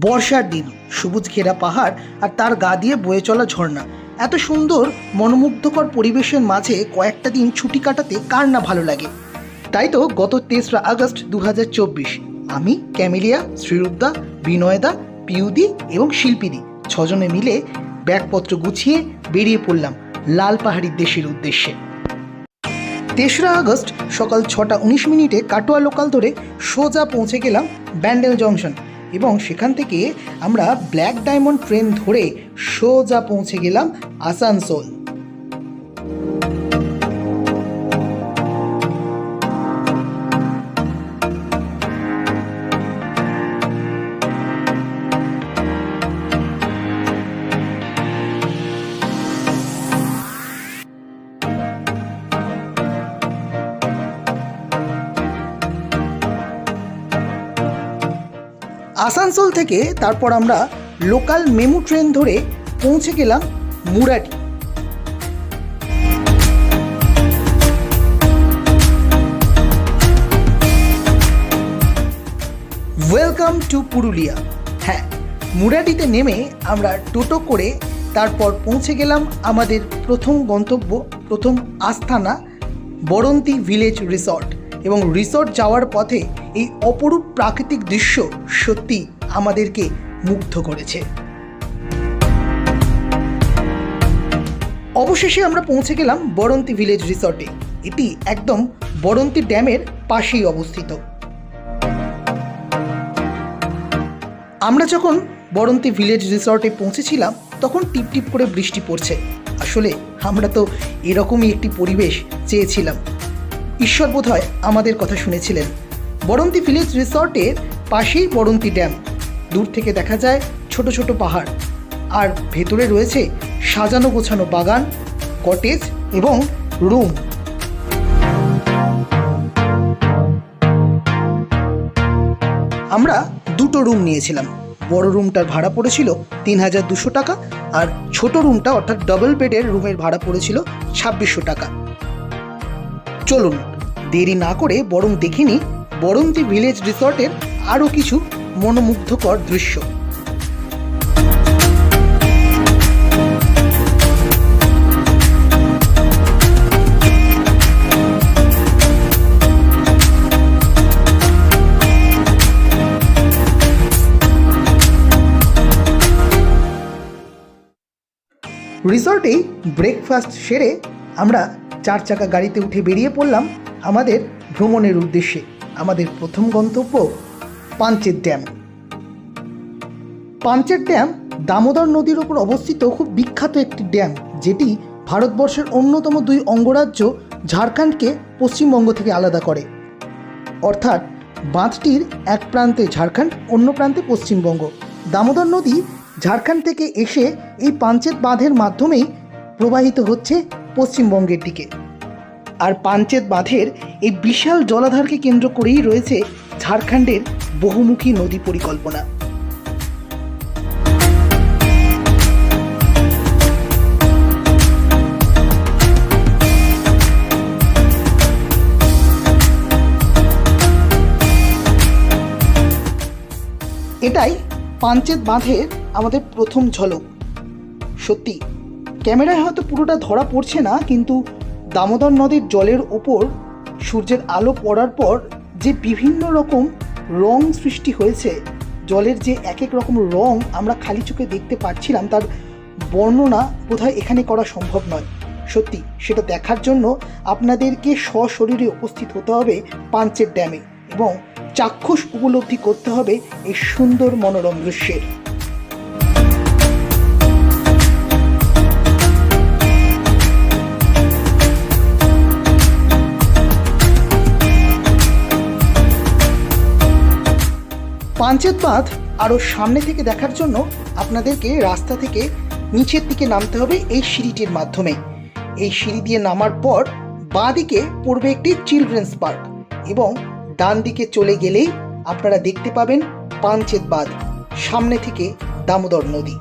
বর্ষার দিন, সবুজ ঘেরা পাহাড় আর তার গা দিয়ে বয়ে চলা ঝর্ণা। এত সুন্দর, মনোমুগ্ধকর পরিবেশের মাঝে কয়েকটা দিন ছুটি কাটাতে কার না ভালো লাগে? তাই তো গত তেসরা আগস্ট দু হাজার চব্বিশ, আমি, ক্যামেলিয়া শ্রীরুদ্দা বিনয়দা, পিউদি এবং শিল্পীদি ছজনে মিলে ব্যাগপত্র গুছিয়ে বেরিয়ে পড়লাম লাল পাহাড়ির দেশের উদ্দেশ্যে। তেসরা আগস্ট সকাল ছটা উনিশ মিনিটে কাটোয়া লোকাল ধরে সোজা পৌঁছে গেলাম ব্যান্ডেল জংশন। এবং সেখান থেকে আমরা ব্ল্যাক ডায়মন্ড ট্রেন ধরে সোজা পৌঁছে গেলাম আসানসোল। আসানসোল থেকে তারপর আমরা লোকাল মেমু ট্রেন ধরে পৌঁছে গেলাম মুরাটি ওয়েলকাম টু পুরুলিয়া হ্যাঁ মুরাটিতে নেমে আমরা টোটো করে তারপর পৌঁছে গেলাম আমাদের প্রথম গন্তব্য, প্রথম আস্থানা, বরন্তি ভিলেজ রিসর্ট। এবং রিসর্ট যাওয়ার পথে এই অপরূপ প্রাকৃতিক দৃশ্য সত্যি আমাদেরকে মুগ্ধ করেছে। অবশেষে আমরা পৌঁছে গেলাম বরন্তি ভিলেজ রিসর্টে এটি একদম বরন্তি ড্যামের পাশেই অবস্থিত। আমরা যখন বরন্তি ভিলেজ রিসর্টে পৌঁছেছিলাম, তখন টিপ টিপ করে বৃষ্টি পড়ছে। আসলে আমরা তো এরকমই একটি পরিবেশ চেয়েছিলাম। ঈশ্বর বোধহয় আমাদের কথা শুনেছিলেন। বরন্তি ভিলেজ রিসর্টের পাশেই বরন্তি ড্যাম। দূর থেকে দেখা যায় ছোট ছোট পাহাড়। আর ভেতরে রয়েছে সাজানো গোছানো বাগান, কটেজ এবং রুম। আমরা দুটো রুম নিয়েছিলাম। বড় রুমটার ভাড়া পড়েছিল তিন হাজার দুশো টাকা আর ছোট রুমটা অর্থাৎ ডবল বেডের রুমের ভাড়া পড়েছিল ছাব্বিশশো টাকা। চলুন, দেরি না করে বরং দেখিনি বরন্তি ভিলেজ রিসর্টের আরও কিছু মনোমুগ্ধকর দৃশ্য। রিসর্টেই ব্রেকফাস্ট সেরে আমরা চার চাকা গাড়িতে উঠে বেরিয়ে পড়লাম আমাদের ভ্রমণের উদ্দেশ্যে, আমাদের প্রথম গন্তব্য পাঞ্চের ড্যাম। পাঞ্চের ড্যাম দামোদর নদীর ওপর অবস্থিত খুব বিখ্যাত একটি ড্যাম, যেটি ভারতবর্ষের অন্যতম দুই অঙ্গরাজ্য ঝাড়খণ্ডকে পশ্চিমবঙ্গ থেকে আলাদা করে। অর্থাৎ বাঁধটির এক প্রান্তে ঝাড়খণ্ড, অন্য প্রান্তে পশ্চিমবঙ্গ। দামোদর নদী ঝাড়খণ্ড থেকে এসে এই পাঞ্চেত বাঁধের মাধ্যমেই প্রবাহিত হচ্ছে পশ্চিমবঙ্গের দিকে। আর পাঞ্চেত বাঁধের এই বিশাল জলাধারকে কেন্দ্র করেই রয়েছে ঝাড়খণ্ডের বহুমুখী নদী পরিকল্পনা। এটাই পাঞ্চেত বাঁধের আমাদের প্রথম ঝলক। সত্যি ক্যামেরায় হয়তো পুরোটা ধরা পড়ছে না, কিন্তু দামোদর নদীর জলের ওপর সূর্যের আলো পড়ার পর যে বিভিন্ন রকম রং সৃষ্টি হয়েছে, জলের যে এক এক রকম রং আমরা খালি চোখে দেখতে পাচ্ছিলাম, তার বর্ণনা বোধহয় এখানে করা সম্ভব নয়। সত্যি, সেটা দেখার জন্য আপনাদেরকে সশরীরে উপস্থিত হতে হবে পাঞ্চের ড্যামে এবং চাক্ষুষ উপলব্ধি করতে হবে এই সুন্দর মনোরম দৃশ্যের পাঞ্চেত বাঁধ আরও সামনে থেকে দেখার জন্য আপনাদেরকে রাস্তা থেকে নিচের দিকে নামতে হবে এই সিঁড়িটির মাধ্যমে। এই সিঁড়ি দিয়ে নামার পর বাঁ দিকে পড়বে একটি চিলড্রেন্স পার্ক এবং ডান দিকে চলে গেলেই আপনারা দেখতে পাবেন পাঞ্চেত বাঁধ, সামনে থেকে দামোদর নদী।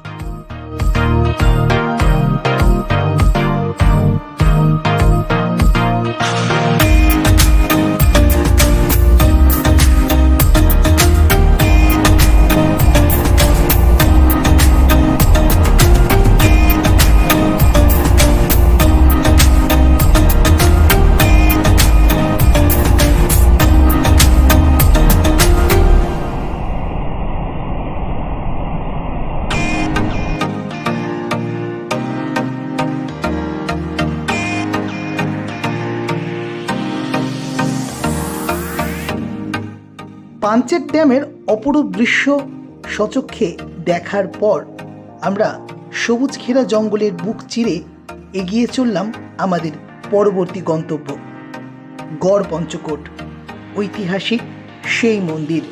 পাঞ্চের ড্যামের অপরূপ দৃশ্য সচক্ষে দেখার পর আমরা সবুজ ঘেরা জঙ্গলের বুক চিরে এগিয়ে চললাম আমাদের পরবর্তী গন্তব্য, গড় পঞ্চকোট, ঐতিহাসিক সেই মন্দির।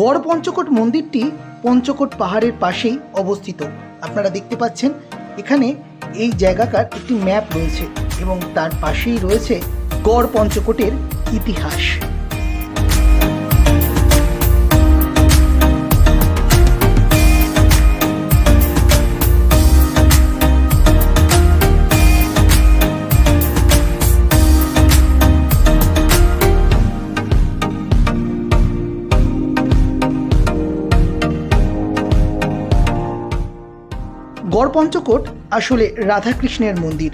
গড় পঞ্চকোট মন্দিরটি পঞ্চকোট পাহাড়ের পাশেই অবস্থিত। আপনারা দেখতে পাচ্ছেন, এখানে এই জায়গাকার একটি ম্যাপ রয়েছে এবং তার পাশেই রয়েছে গড় পঞ্চকোটের ইতিহাস। গড় পঞ্চকোট আসলে রাধাকৃষ্ণের মন্দির।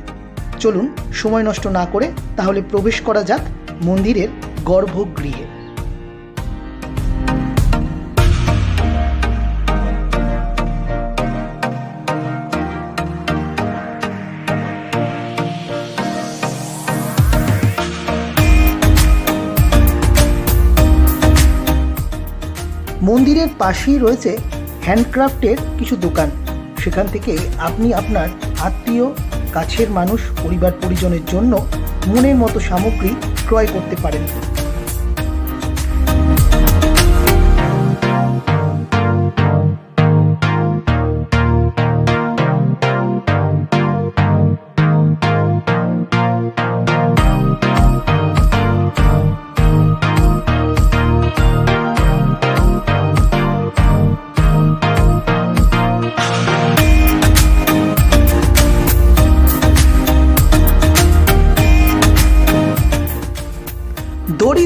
চলুন সময় নষ্ট না করে তাহলে প্রবেশ করা যাক মন্দিরের গর্ভগৃহে। মন্দিরের পাশেই রয়েছে হ্যান্ডক্রাফটের কিছু দোকান। সেখান থেকে আপনি আপনার আত্মীয় কাছের মানুষ পরিবার পরিজনের জন্য মনের মতো সামগ্রী ক্রয় করতে পারেন।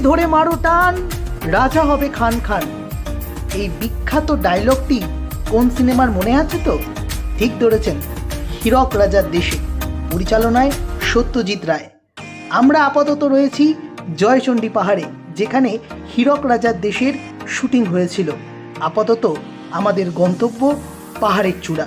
ধরে মারো টান। রাজা হবে খান খান। এই বিখ্যাত ডায়লগটি কোন সিনেমার মনে আছে তো? ঠিক ধরেছেন, হীরক রাজার দেশে। পরিচালনায় সত্যজিৎ রায়। আমরা আপাতত রয়েছি জয়চণ্ডী পাহাড়ে, যেখানে হীরক রাজার দেশের শুটিং হয়েছিল। আপাতত আমাদের গন্তব্য পাহাড়ের চূড়া।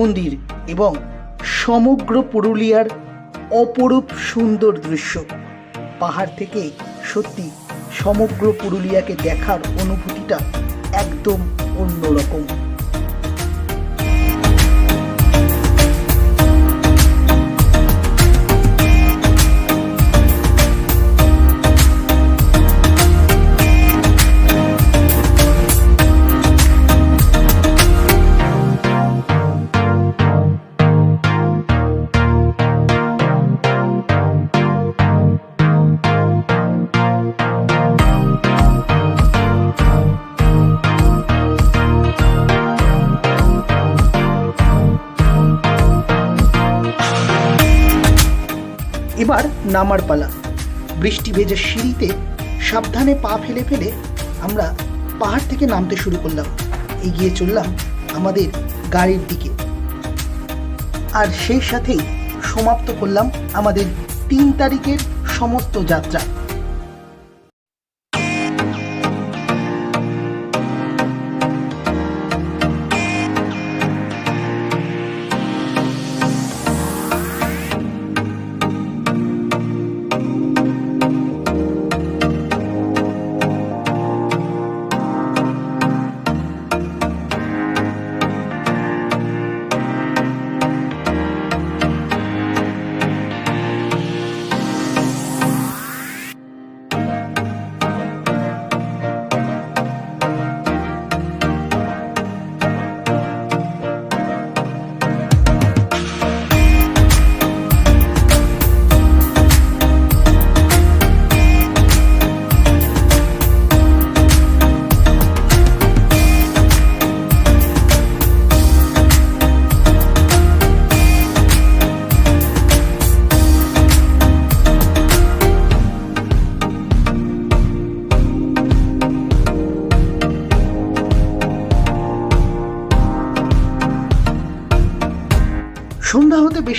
মন্দির এবং সমগ্র পুরুলিয়ার অপরূপ সুন্দর দৃশ্য। পাহাড় থেকে সত্যি সমগ্র পুরুলিয়াকে দেখার অনুভূতিটা একদম অন্যরকম। নামার পালা। বৃষ্টি ভেজে সিঁড়িতে সাবধানে পা ফেলে ফেলে আমরা পাহাড় থেকে নামতে শুরু করলাম। এগিয়ে চললাম আমাদের গাড়ির দিকে। আর সেই সাথেই সমাপ্ত করলাম আমাদের তিন তারিখের সমস্ত যাত্রা।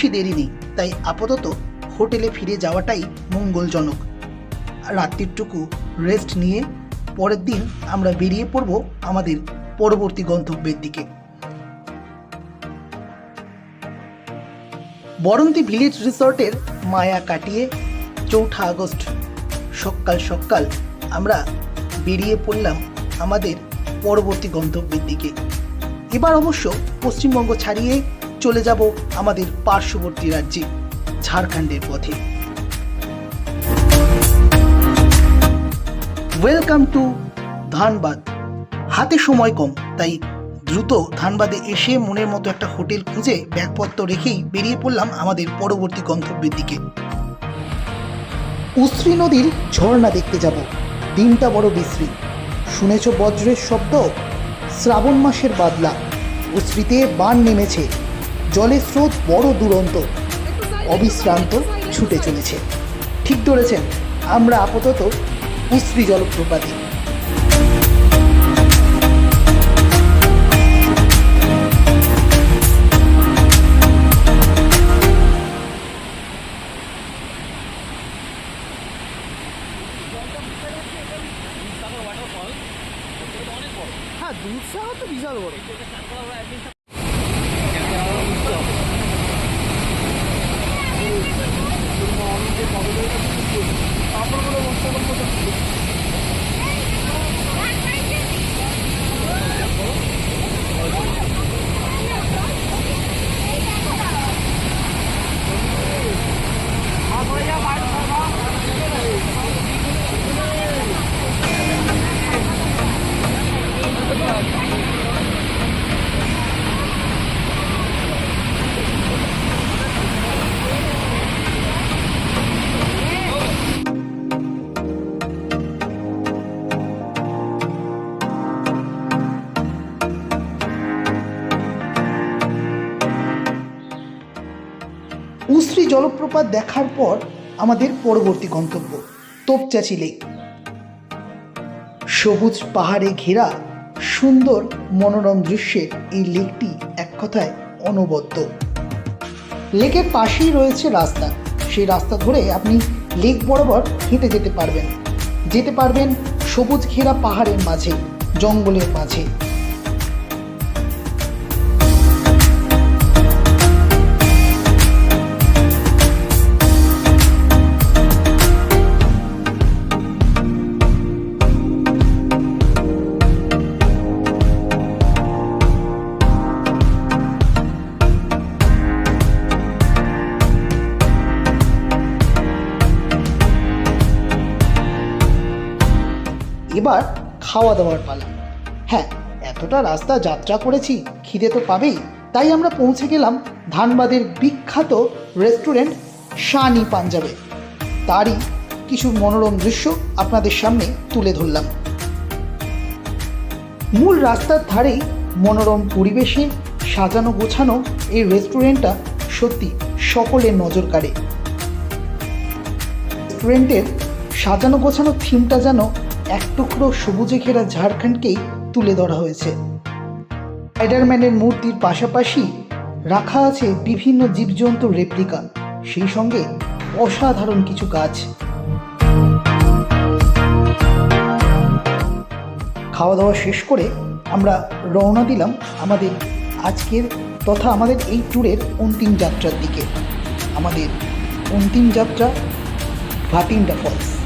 বেশি দেরি নেই, তাই আপাতত হোটেলে ফিরে যাওয়াটাই মঙ্গলজনক। রাত্রিটুকু রেস্ট নিয়ে পরের দিন আমরা বেরিয়ে পড়ব আমাদের পরবর্তী গন্তব্যের দিকে। বরন্তি ভিলেজ রিসর্টের মায়া কাটিয়ে চৌঠা আগস্ট সকাল সকাল আমরা বেরিয়ে পড়লাম আমাদের পরবর্তী গন্তব্যের দিকে। এবার অবশ্য পশ্চিমবঙ্গ ছাড়িয়ে চলে যাব আমাদের পার্শ্ববর্তী রাজ্যে, ঝাড়খণ্ডের পথে। Welcome to Dhanbad. হাতে সময় কম, তাই দ্রুত ধানবাদে এসে মনের মতো একটা হোটেল খুঁজে ব্যাগপত্র রেখেই বেরিয়ে পড়লাম আমাদের পরবর্তী গন্তব্যের দিকে। উশ্রী নদীর ঝর্ণা দেখতে যাব। দিনটা বড় বিশ্রী। শুনেছ বজ্রের শব্দ? শ্রাবণ মাসের বাদলা। উশ্রীতে বান নেমেছে। জলের স্রোত বড় দুরন্ত। অবিশ্রান্ত ছুটে চলেছে। ঠিক ধরেছেন আমরা আপাতত উশ্রী জলপ্রপাতে। জলপ্রপাত দেখার পর আমাদের পরবর্তী গন্তব্য, তোপচাচি লেক। সবুজ পাহাড়ে ঘেরা সুন্দর মনোরম দৃশ্যের এই লেকটি এক কথায় অনবদ্য। লেকের পাশেই রয়েছে রাস্তা। সেই রাস্তা ধরে আপনি লেক বরাবর হেঁটে যেতে পারবেন। যেতে পারবেন সবুজ ঘেরা পাহাড়ের মাঝে, জঙ্গলের মাঝে। এবার খাওয়া দাওয়ার পালা। হ্যাঁ এতটা রাস্তা যাত্রা করেছি, খিদে তো পাবেই। তাই আমরা পৌঁছে গেলাম ধানবাদের বিখ্যাত রেস্টুরেন্ট শানি পাঞ্জাবে। তারই কিছু মনোরম দৃশ্য আপনাদের সামনে তুলে ধরলাম। মূল রাস্তার ধারেই মনোরম পরিবেশে সাজানো গোছানো এই রেস্টুরেন্টটা সত্যি সকলের নজর কাড়ে। রেস্টুরেন্টের সাজানো গোছানো থিমটা যেন এক টুকরো সবুজে ঘেরা ঝাড়খণ্ডকেই তুলে ধরা হয়েছে। স্পাইডারম্যানের মূর্তির পাশাপাশি রাখা আছে বিভিন্ন জীবজন্তুর রেপ্লিকা সেই সঙ্গে অসাধারণ কিছু গাছ। খাওয়া দাওয়া শেষ করে আমরা রওনা দিলাম আমাদের আজকের তথা আমাদের এই ট্যুরের অন্তিম যাত্রার দিকে। আমাদের অন্তিম যাত্রা ভাটিন্ডা ফলস।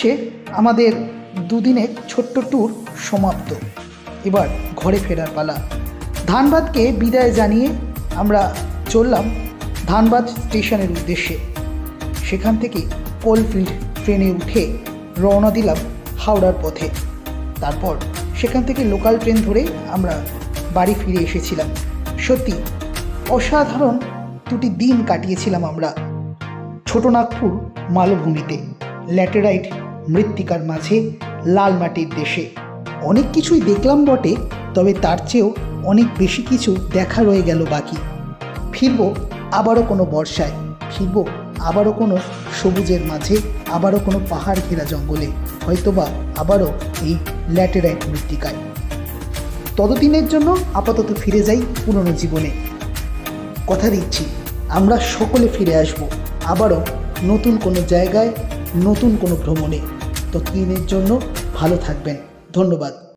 অবশেষে আমাদের দুদিনের ছোট্ট ট্যুর সমাপ্ত। এবার ঘরে ফেরার পালা। ধানবাদকে বিদায় জানিয়ে আমরা চললাম ধানবাদ স্টেশনের উদ্দেশ্যে। সেখান থেকে কোলফিল্ড ট্রেনে উঠে রওনা দিলাম হাওড়ার পথে। তারপর সেখান থেকে লোকাল ট্রেন ধরে আমরা বাড়ি ফিরে এসেছিলাম। সত্যি অসাধারণ দুটি দিন কাটিয়েছিলাম আমরা। ছোটনাগপুর মালভূমিতে, ল্যাটেরাইট মৃত্তিকার মাঝে লাল মাটির দেশে। অনেক কিছুই দেখলাম বটে, তবে তার চেয়েও অনেক বেশি কিছু দেখা রয়ে গেল বাকি। ফিরবো আবারও কোনো বর্ষায়, ফিরবো আবারও কোনো সবুজের মাঝে, আবারও কোনো পাহাড় ঘেরা জঙ্গলে, হয়তোবা আবারও এই ল্যাটেরাইট মৃত্তিকায়। ততদিনের জন্য আপাতত ফিরে যাই পুরনো জীবনে। কথা দিচ্ছি, আমরা সকলে ফিরে আসব, আবারও নতুন কোনো জায়গায় নতুন কোনো ভ্রমণে। ততদিনের জন্য ভালো থাকবেন। ধন্যবাদ।